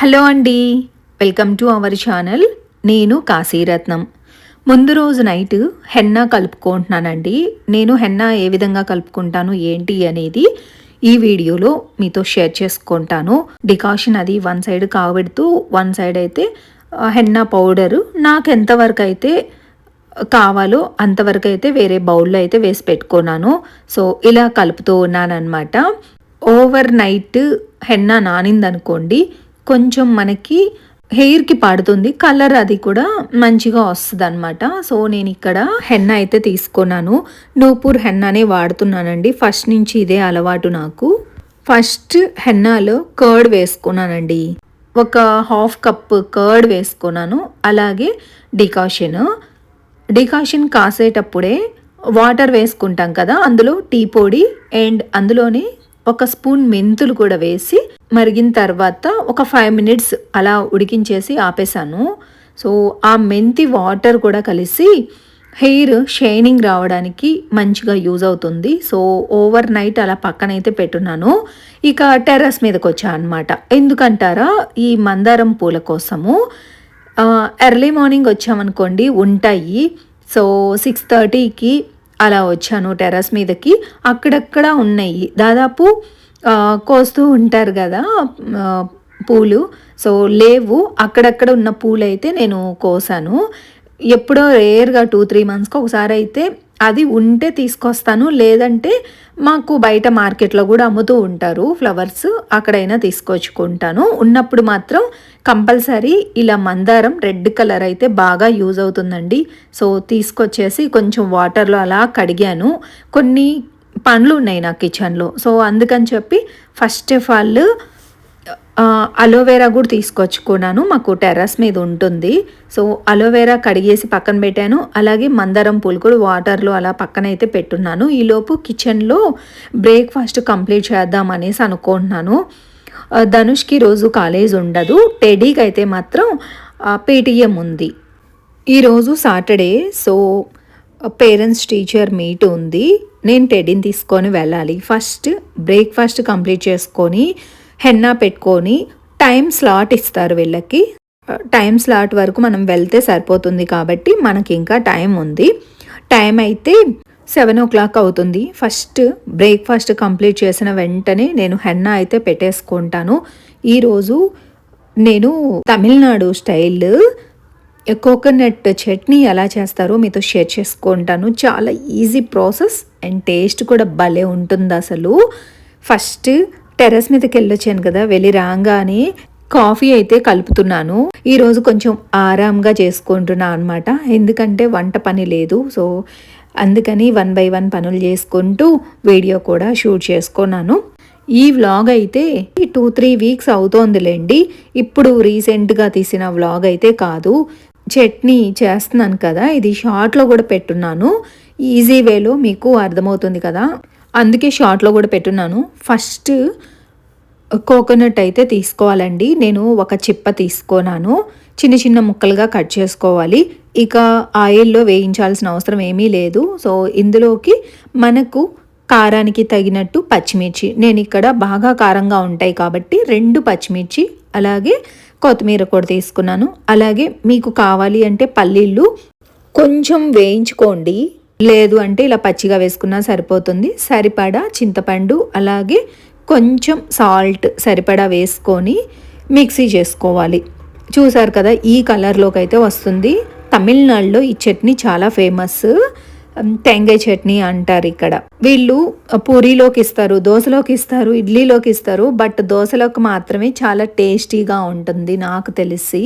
Hello అండి. Welcome to our channel. నేను కాశీరత్నం. ముందు రోజు నైట్ హెన్నా కలుపుకుంటున్నానండి. నేను హెన్నా ఏ విధంగా కలుపుకుంటాను ఏంటి అనేది ఈ వీడియోలో మీతో షేర్ చేసుకుంటాను. డికాషన్ అది వన్ సైడ్ కావబెడుతూ వన్ సైడ్ అయితే హెన్నా పౌడరు నాకు ఎంతవరకు అయితే కావాలో అంతవరకు అయితే వేరే బౌల్లో అయితే వేసి పెట్టుకున్నాను. సో ఇలా కలుపుతూ ఉన్నానమాట ఓవర్ నైట్ హెన్నా నానిందనుకోండి కొంచెం మనకి హెయిర్కి పడుతుంది. కలర్ అది కూడా మంచిగా వస్తుంది అనమాట సో నేను ఇక్కడ హెన్న అయితే తీసుకున్నాను. నూపూర్ హెన్నానే వాడుతున్నానండి. ఫస్ట్ నుంచి ఇదే అలవాటు నాకు. ఫస్ట్ హెన్నాలో కర్డ్ వేసుకున్నానండి. ఒక హాఫ్ కప్ కర్డ్ వేసుకున్నాను. అలాగే డికాషన్ డికాషన్ కాసేటప్పుడే వాటర్ వేసుకుంటాం కదా అందులో టీ పొడి అండ్ అందులోనే ఒక స్పూన్ మెంతులు కూడా వేసి మరిగిన తర్వాత ఒక ఫైవ్ మినిట్స్ అలా ఉడికించేసి ఆపేసాను సో ఆ మెంతి వాటర్ కూడా కలిసి హెయిర్ షైనింగ్ రావడానికి మంచిగా యూజ్ అవుతుంది. సో ఓవర్ నైట్ అలా పక్కనైతే పెట్టున్నాను. ఇక టెర్రస్ మీదకి వచ్చా అనమాట ఎందుకంటారా ఈ మందారం పూల కోసము ఎర్లీ మార్నింగ్ వచ్చామనుకోండి ఉంటాయి. సో సిక్స్ థర్టీకి అలా వచ్చాను టెర్రస్ మీదకి. అక్కడక్కడ ఉన్నాయి. దాదాపు కోస్తూ ఉంటారు కదా పూలు. సో లేవు. అక్కడక్కడ ఉన్న పూలు అయితే నేను కోసాను. ఎప్పుడో రేర్గా టూ త్రీ మంత్స్కి ఒకసారి అయితే అది ఉంటే తీసుకొస్తాను. లేదంటే మాకు బయట మార్కెట్లో కూడా అమ్ముతూ ఉంటారు ఫ్లవర్స్. అక్కడైనా తీసుకొచ్చుకుంటాను. ఉన్నప్పుడు మాత్రం కంపల్సరీ ఇలా మందారం రెడ్ కలర్ అయితే బాగా యూజ్ అవుతుందండి. సో తీసుకొచ్చేసి కొంచెం వాటర్లో అలా కడిగాను. కొన్ని పండ్లు ఉన్నాయి నా కిచెన్లో. సో అందుకని చెప్పి ఫస్ట్ ఆఫ్ ఆల్ అలోవెరా కూడా తీసుకొచ్చుకున్నాను. మాకు టెర్రస్ మీద ఉంటుంది. సో అలోవెరా కడిగేసి పక్కన పెట్టాను. అలాగే మందారం పూలు కూడా వాటర్లో అలా పక్కన అయితే పెట్టున్నాను ఈలోపు కిచెన్లో బ్రేక్ఫాస్ట్ కంప్లీట్ చేద్దాం అనేసి అనుకుంటున్నాను. ధనుష్కి రోజు కాలేజ్ ఉండదు. టెడీకి అయితే మాత్రం పేటిఎం ఉంది. ఈరోజు Saturday so parents teacher meet ఉంది. నేను టెడీని తీసుకొని వెళ్ళాలి. ఫస్ట్ బ్రేక్ఫాస్ట్ కంప్లీట్ చేసుకొని హెన్నా పెట్టుకొని టైం స్లాట్ ఇస్తారు వీళ్ళకి. టైం స్లాట్ వరకు మనం వెళ్తే సరిపోతుంది కాబట్టి మనకి ఇంకా టైం ఉంది. టైం అయితే సెవెన్ ఓ క్లాక్ అవుతుంది. ఫస్ట్ బ్రేక్ఫాస్ట్ కంప్లీట్ చేసిన వెంటనే నేను హెన్నా అయితే పెట్టేసుకుంటాను. ఈరోజు నేను తమిళనాడు స్టైల్ కోకోనట్ చట్నీ ఎలా చేస్తారో మీతో షేర్ చేసుకుంటాను. చాలా ఈజీ ప్రాసెస్ అండ్ టేస్ట్ కూడా భలే ఉంటుంది అసలు ఫస్ట్ టెర్రస్ మీదకి వెళ్ళొచ్చాను కదా వెళ్ళి రాగానే కాఫీ అయితే కలుపుతున్నాను. ఈరోజు కొంచెం ఆరాంగా చేసుకుంటున్నా అనమాట ఎందుకంటే వంట పని లేదు. సో అందుకని వన్ బై వన్ పనులు చేసుకుంటూ వీడియో కూడా షూట్ చేసుకున్నాను. ఈ వ్లాగ్ అయితే టూ త్రీ వీక్స్ అవుతోందిలేండి. ఇప్పుడు రీసెంట్గా తీసిన వ్లాగ్ అయితే కాదు. చట్నీ చేస్తున్నాను కదా ఇది షార్ట్లో కూడా పెట్టున్నాను. ఈజీ వేలో మీకు అర్థమవుతుంది కదా. అందుకే షార్ట్లో కూడా పెట్టున్నాను. ఫస్ట్ కోకోనట్ అయితే తీసుకోవాలండి. నేను ఒక చిప్ప తీసుకున్నాను చిన్న చిన్న ముక్కలుగా కట్ చేసుకోవాలి. ఇక ఆయిల్లో వేయించాల్సిన అవసరం ఏమీ లేదు. సో ఇందులోకి మనకు కారానికి తగినట్టు పచ్చిమిర్చి. నేను ఇక్కడ బాగా కారంగా ఉంటాయి కాబట్టి రెండు పచ్చిమిర్చి అలాగే కొత్తిమీర కూడా తీసుకున్నాను. అలాగే మీకు కావాలి అంటే పల్లీలు కొంచెం వేయించుకోండి. లేదు అంటే ఇలా పచ్చిగా వేసుకున్నా సరిపోతుంది. సరిపడా చింతపండు అలాగే కొంచెం సాల్ట్ సరిపడా వేసుకొని మిక్సీ చేసుకోవాలి. చూసారు కదా ఈ కలర్లోకి అయితే వస్తుంది. తమిళనాడులో ఈ చట్నీ చాలా ఫేమస్. తెంగాయ చట్నీ అంటారు ఇక్కడ. వీళ్ళు పూరీలోకి ఇస్తారు దోశలోకి ఇస్తారు ఇడ్లీలోకి ఇస్తారు బట్ దోశలోకి మాత్రమే చాలా టేస్టీగా ఉంటుంది నాకు తెలిసి.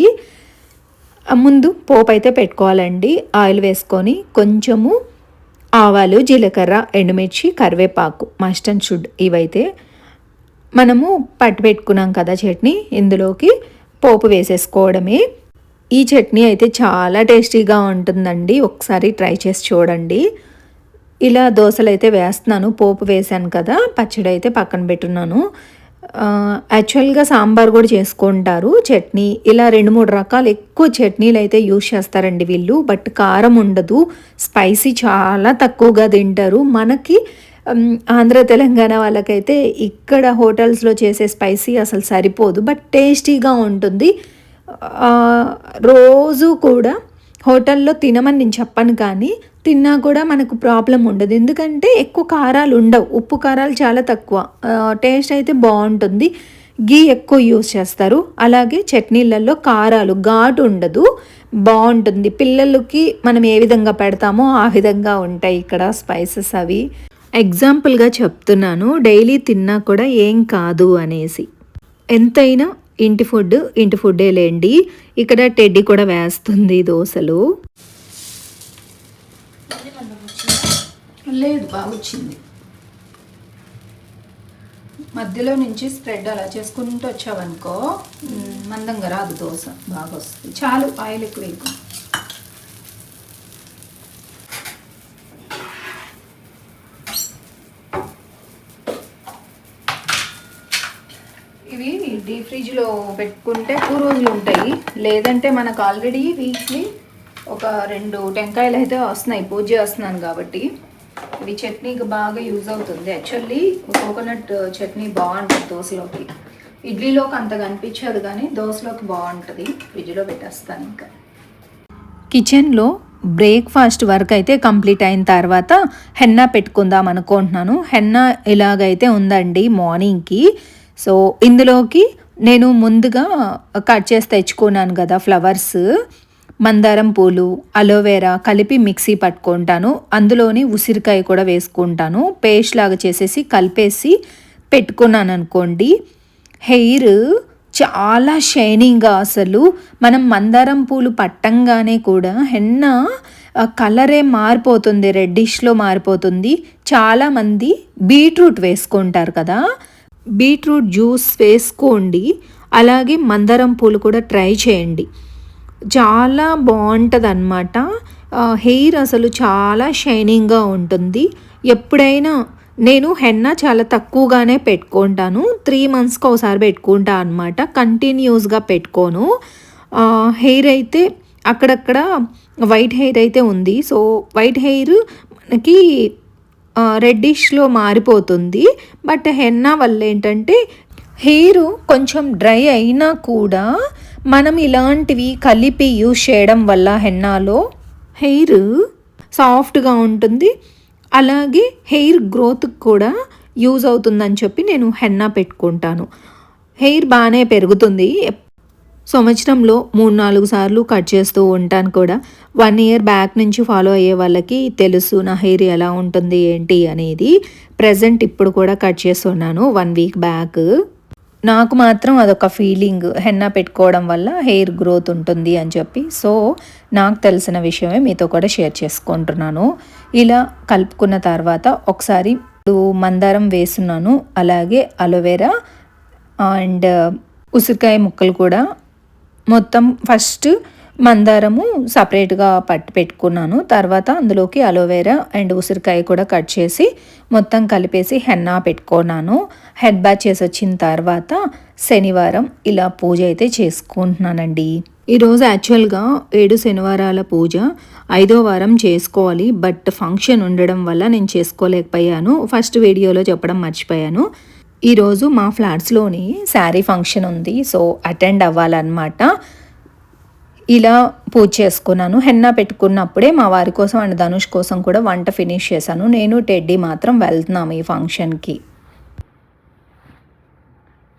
ముందు పోపు అయితే పెట్టుకోవాలండి. ఆయిల్ వేసుకొని కొంచెము ఆవాలు జీలకర్ర ఎండుమిర్చి కరివేపాకు మస్ట్ అండ్ షుడ్ ఇవైతే మనము పట్టు పెట్టుకున్నాం కదా చట్నీ. ఇందులోకి పోపు వేసేసుకోవడమే. ఈ చట్నీ అయితే చాలా టేస్టీగా ఉంటుందండి. ఒకసారి ట్రై చేసి చూడండి. ఇలా దోశలు అయితే వేస్తున్నాను పోపు వేసాను కదా పచ్చడి అయితే పక్కన పెట్టున్నాను. యాక్చువల్గా సాంబార్ కూడా చేసుకుంటారు చట్నీ. ఇలా రెండు మూడు రకాలు ఎక్కువ చట్నీలు అయితే యూజ్ చేస్తారండి వీళ్ళు. బట్ కారం ఉండదు. స్పైసీ చాలా తక్కువగా తింటారు. మనకి ఆంధ్ర తెలంగాణ వాళ్ళకైతే ఇక్కడ హోటల్స్లో చేసే స్పైసీ అసలు సరిపోదు. బట్ టేస్టీగా ఉంటుంది. రోజు కూడా హోటల్లో తినమని నేను చెప్పను కానీ తిన్నా కూడా మనకు ప్రాబ్లం ఉండదు. ఎందుకంటే ఎక్కువ కారాలు ఉండవు. ఉప్పు కారాలు చాలా తక్కువ. టేస్ట్ అయితే బాగుంటుంది. గీ ఎక్కువ యూస్ చేస్తారు. అలాగే చట్నీలలో కారాలు ఘాటు ఉండదు. బాగుంటుంది. పిల్లలకి మనం ఏ విధంగా పెడతామో ఆ విధంగా ఉంటాయి ఇక్కడ స్పైసెస్ అవి. ఎగ్జాంపుల్గా చెప్తున్నాను. డైలీ తిన్నా కూడా ఏం కాదు అనేసి. ఎంతైనా ఇంటి ఫుడ్ ఇంటి ఫుడ్డే లేండి. ఇక్కడ టెడ్డీ కూడా వేస్తుంది దోశలు. లేదు బాగా వచ్చింది మధ్యలో నుంచి స్ప్రెడ్ అలా చేసుకుంటూ వచ్చావనుకో మందంగా రాదు దోశ బాగా వస్తుంది చాలు ఆయిల్ ఎక్కువ వేయకుండా ఇవి డీప్ ఫ్రిడ్జ్లో పెట్టుకుంటే ఎక్కువ రోజులు ఉంటాయి. లేదంటే మనకు ఆల్రెడీ వీక్లీ ఒక రెండు టెంకాయలు అయితే వస్తున్నాయి. పూజ చేస్తున్నాను కాబట్టి. ఇవి చట్నీకి బాగా యూజ్ అవుతుంది. యాక్చువల్లీ కోకోనట్ చట్నీ బాగుంటుంది దోశలోకి. ఇడ్లీలోకి అంత కనిపించదు కానీ దోశలోకి బాగుంటుంది. ఫ్రిడ్జ్లో పెట్టేస్తాను ఇంకా. కిచెన్లో బ్రేక్ఫాస్ట్ వర్క్ అయితే కంప్లీట్ అయిన తర్వాత హెన్నా పెట్టుకుందాం అనుకుంటున్నాను. హెన్నా ఇలాగైతే ఉందండి మార్నింగ్కి. సో ఇందులోకి నేను ముందుగా కట్ చేసి తెచ్చుకున్నాను కదా ఫ్లవర్స్ మందారం పూలు అలోవెరా కలిపి మిక్సీ పట్టుకుంటాను. అందులోని ఉసిరికాయ కూడా వేసుకుంటాను. పేస్ట్ లాగా చేసేసి కలిపేసి పెట్టుకున్నాను అనుకోండి హెయిర్ చాలా షైనింగ్గా అసలు. మనం మందారం పూలు పట్టంగానే కూడా హెన్న కలరే మారిపోతుంది రెడ్డిష్లో మారిపోతుంది. చాలామంది బీట్రూట్ వేసుకుంటారు కదా బీట్రూట్ జ్యూస్ వేసుకోండి. అలాగే మందారం పూలు కూడా ట్రై చేయండి. చాలా బాగుంటుంది అనమాట హెయిర్ అసలు చాలా షైనింగ్గా ఉంటుంది. ఎప్పుడైనా నేను హెన్నా చాలా తక్కువగానే పెట్టుకుంటాను. త్రీ మంత్స్కి ఒకసారి పెట్టుకుంటా అనమాట కంటిన్యూస్గా పెట్టుకోను. హెయిర్ అయితే అక్కడక్కడ వైట్ హెయిర్ అయితే ఉంది. సో వైట్ హెయిర్ మనకి రెడ్డిష్లో మారిపోతుంది. బట్ హెన్నా వల్ల ఏంటంటే హెయిర్ కొంచెం డ్రై అయినా కూడా మనం ఇలాంటివి కలిపి యూజ్ చేయడం వల్ల హెన్నాలో హెయిర్ సాఫ్ట్గా ఉంటుంది. అలాగే హెయిర్ గ్రోత్ కూడా యూజ్ అవుతుందని చెప్పి నేను హెన్నా పెట్టుకుంటాను. హెయిర్ బాగానే పెరుగుతుంది. సంవత్సరంలో మూడు నాలుగు సార్లు కట్ చేస్తూ ఉంటాను కూడా. వన్ ఇయర్ బ్యాక్ నుంచి ఫాలో అయ్యే వాళ్ళకి తెలుసు నా హెయిర్ ఎలా ఉంటుంది ఏంటి అనేది. ప్రజెంట్ ఇప్పుడు కూడా కట్ చేస్తున్నాను వన్ వీక్ బ్యాక్. నాకు మాత్రం అదొక ఫీలింగ్ హెన్నా పెట్టుకోవడం వల్ల హెయిర్ గ్రోత్ ఉంటుంది అని చెప్పి. సో నాకు తెలిసిన విషయమే మీతో కూడా షేర్ చేసుకుంటున్నాను. ఇలా కలుపుకున్న తర్వాత ఒకసారి మందారం వేస్తున్నాను అలాగే అలోవెరా అండ్ ఉసిరికాయ ముక్కలు కూడా మొత్తం ఫస్ట్ మందారము సపరేట్గా పట్టి పెట్టుకున్నాను. తర్వాత అందులోకి అలోవెరా అండ్ ఉసిరికాయ కూడా కట్ చేసి మొత్తం కలిపేసి హెన్నా పెట్టుకున్నాను. హెడ్ బ్యాచ్ చేసి వచ్చిన తర్వాత శనివారం ఇలా పూజ అయితే చేసుకుంటున్నానండి. ఈరోజు యాక్చువల్గా ఏడు శనివారాల పూజ. ఐదో వారం చేసుకోవాలి బట్ ఫంక్షన్ ఉండడం వల్ల నేను చేసుకోలేకపోయాను. ఫస్ట్ వీడియోలో చెప్పడం మర్చిపోయాను. ఈరోజు మా ఫ్లాట్స్లోని శారీ ఫంక్షన్ ఉంది. సో అటెండ్ అవ్వాలన్నమాట. ఇలా పూజ చేసుకున్నాను. హెన్నా పెట్టుకున్నప్పుడే మా వారి కోసం అండ్ ధనుష్ కోసం కూడా వంట ఫినిష్ చేశాను. నేను టెడ్డీ మాత్రం వెళ్తున్నాము ఈ ఫంక్షన్కి.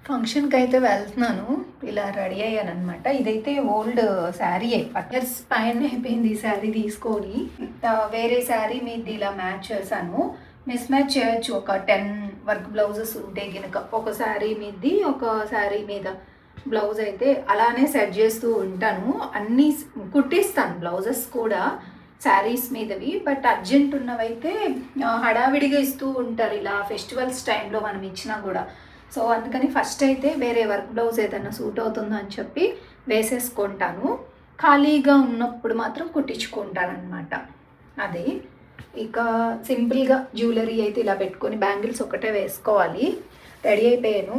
ఫంక్షన్కి అయితే వెళ్తున్నాను. ఇలా రెడీ అయ్యాను అనమాట ఇదైతే ఓల్డ్ శారీ ఇయర్స్ పైన అయిపోయింది ఈ శారీ తీసుకొని. వేరే శారీ మీద ఇలా మ్యాచ్ చేశాను. మిస్ మ్యాచ్ చేయొచ్చు. ఒక టెన్ వర్క్ బ్లౌజెస్ ఉంటే కనుక ఒక శారీ మీది ఒక శారీ మీద బ్లౌజ్ అయితే అలానే సెట్ చేస్తూ ఉంటాను. అన్నీ కుట్టిస్తాను బ్లౌజెస్ కూడా శారీస్ మీదవి. బట్ అర్జెంట్ ఉన్నవైతే హడావిడిగా ఇస్తూ ఉంటారు. ఇలా ఫెస్టివల్స్ టైంలో మనం ఇచ్చినా కూడా. సో అందుకని ఫస్ట్ అయితే వేరే వర్క్ బ్లౌజ్ ఏదైనా సూట్ అవుతుందో అని చెప్పి వేసేసుకుంటాను. ఖాళీగా ఉన్నప్పుడు మాత్రం కుట్టించుకుంటాను అనమాట అది. ఇక సింపుల్గా జ్యువెలరీ అయితే ఇలా పెట్టుకొని బ్యాంగిల్స్ ఒకటే వేసుకోవాలి. రెడీ అయిపోయాను.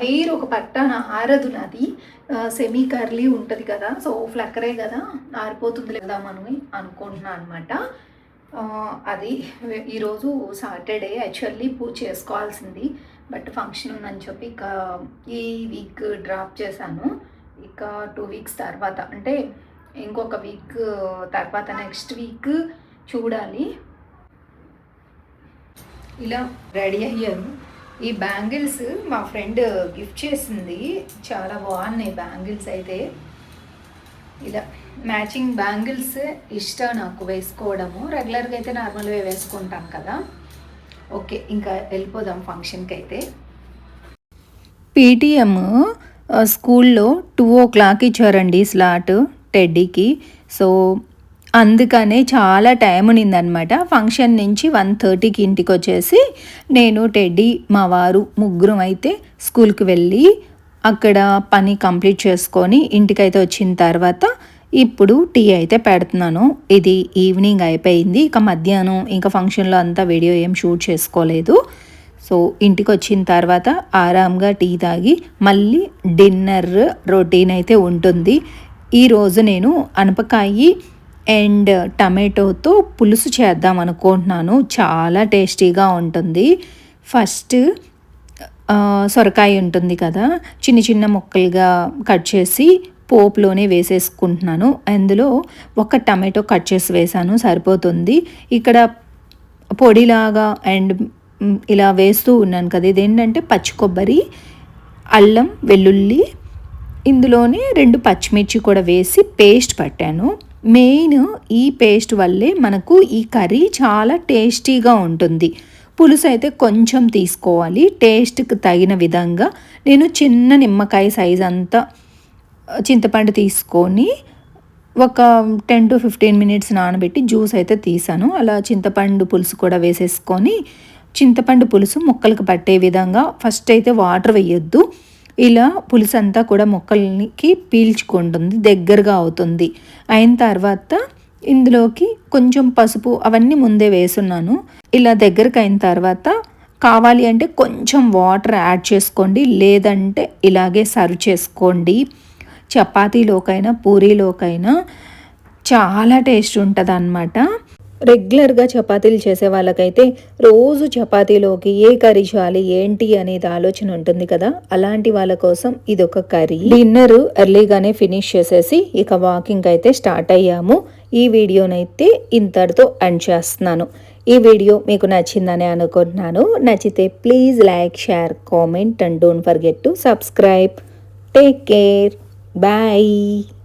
హెయిర్ ఒక పట్టాన ఆరదు నాది. సెమీ కర్లీ ఉంటుంది కదా సో ఫ్లక్కరే కదా ఆరిపోతుంది లేదామని అనుకుంటున్నాను అనమాట అది ఈరోజు సాటర్డే యాక్చువల్లీ పూజ చేసుకోవాల్సింది. బట్ ఫంక్షన్ ఉందని చెప్పి ఇక ఈ వీక్ డ్రాప్ చేశాను. ఇక టూ వీక్స్ తర్వాత అంటే ఇంకొక వీక్ తర్వాత నెక్స్ట్ వీక్ చూడాలి. ఇలా రెడీ అయ్యాను. ఈ బ్యాంగిల్స్ మా ఫ్రెండ్ గిఫ్ట్ చేసింది. చాలా బాగున్నాయి బ్యాంగిల్స్ అయితే. ఇలా మ్యాచింగ్ బ్యాంగిల్స్ ఇష్టం నాకు వేసుకోవడము. రెగ్యులర్గా అయితే నార్మల్గా వేసుకుంటాం కదా. ఓకే ఇంకా వెళ్ళిపోదాం ఫంక్షన్కి అయితే పీటీఎం స్కూల్లో టూ ఓ క్లాక్ ఇచ్చారండి స్లాట్ టెడ్డీకి. సో అందుకనే చాలా టైం ఉన్నిందనమాట ఫంక్షన్ నుంచి వన్ థర్టీకి ఇంటికి వచ్చేసి నేను టెడ్డీ మా వారు ముగ్గురం అయితే స్కూల్కి వెళ్ళి అక్కడ పని కంప్లీట్ చేసుకొని ఇంటికైతే వచ్చిన తర్వాత ఇప్పుడు టీ అయితే పెడుతున్నాను. ఇది ఈవినింగ్ అయిపోయింది. ఇక మధ్యాహ్నం ఇంకా ఫంక్షన్లో అంతా వీడియో ఏం షూట్ చేసుకోలేదు. సో ఇంటికి వచ్చిన తర్వాత ఆరాంగా టీ తాగి మళ్ళీ డిన్నర్ రొటీన్ అయితే ఉంటుంది. ఈరోజు నేను అనపకాయి అండ్ టమాటోతో పులుసు చేద్దాం అనుకుంటున్నాను. చాలా టేస్టీగా ఉంటుంది. ఫస్ట్ సొరకాయ ఉంటుంది కదా చిన్న చిన్న ముక్కలుగా కట్ చేసి పోపులోనే వేసేసుకుంటున్నాను. అందులో ఒక టమాటో కట్ చేసి వేసాను సరిపోతుంది. ఇక్కడ పొడిలాగా అండ్ ఇలా వేస్తూ ఉన్నాను కదా ఇదేంటంటే పచ్చి కొబ్బరి అల్లం వెల్లుల్లి ఇందులోనే రెండు పచ్చిమిర్చి కూడా వేసి పేస్ట్ పట్టాను. మెయిన్ ఈ పేస్ట్ వల్లే మనకు ఈ కర్రీ చాలా టేస్టీగా ఉంటుంది. పులుసు అయితే కొంచెం తీసుకోవాలి. టేస్ట్కి తగిన విధంగా నేను చిన్న నిమ్మకాయ సైజ్ అంతా చింతపండు తీసుకొని ఒక టెన్ టు ఫిఫ్టీన్ మినిట్స్ నానబెట్టి జ్యూస్ అయితే తీసాను. అలా చింతపండు పులుసు కూడా వేసేసుకొని చింతపండు పులుసు ముక్కలకు పట్టే విధంగా ఫస్ట్ అయితే వాటర్ వేయొద్దు. ఇలా పులుసు అంతా కూడా మొక్కలకి పీల్చుకుంటుంది దగ్గరగా అవుతుంది. అయిన తర్వాత ఇందులోకి కొంచెం పసుపు అవన్నీ ముందే వేసున్నాను. ఇలా దగ్గరకు అయిన తర్వాత కావాలి అంటే కొంచెం వాటర్ యాడ్ చేసుకోండి లేదంటే ఇలాగే సర్వ్ చేసుకోండి. చపాతీలోకైనా పూరీలోకైనా చాలా టేస్ట్ ఉంటుంది అన్నమాట రెగ్యులర్గా చపాతీలు చేసే వాళ్ళకైతే రోజు చపాతీలోకి ఏ కర్రీ చేయాలి ఏంటి అనేది ఆలోచన ఉంటుంది కదా. అలాంటి వాళ్ళ కోసం ఇది ఒక కర్రీ. డిన్నర్ ఎర్లీగానే ఫినిష్ చేసేసి ఇక వాకింగ్ అయితే స్టార్ట్ అయ్యాము. ఈ వీడియోనైతే ఇంతటితో ఎండ్ చేస్తున్నాను. ఈ వీడియో మీకు నచ్చిందని అనుకుంటున్నాను. నచ్చితే please like share comment and don't forget to subscribe. Take care. Bye.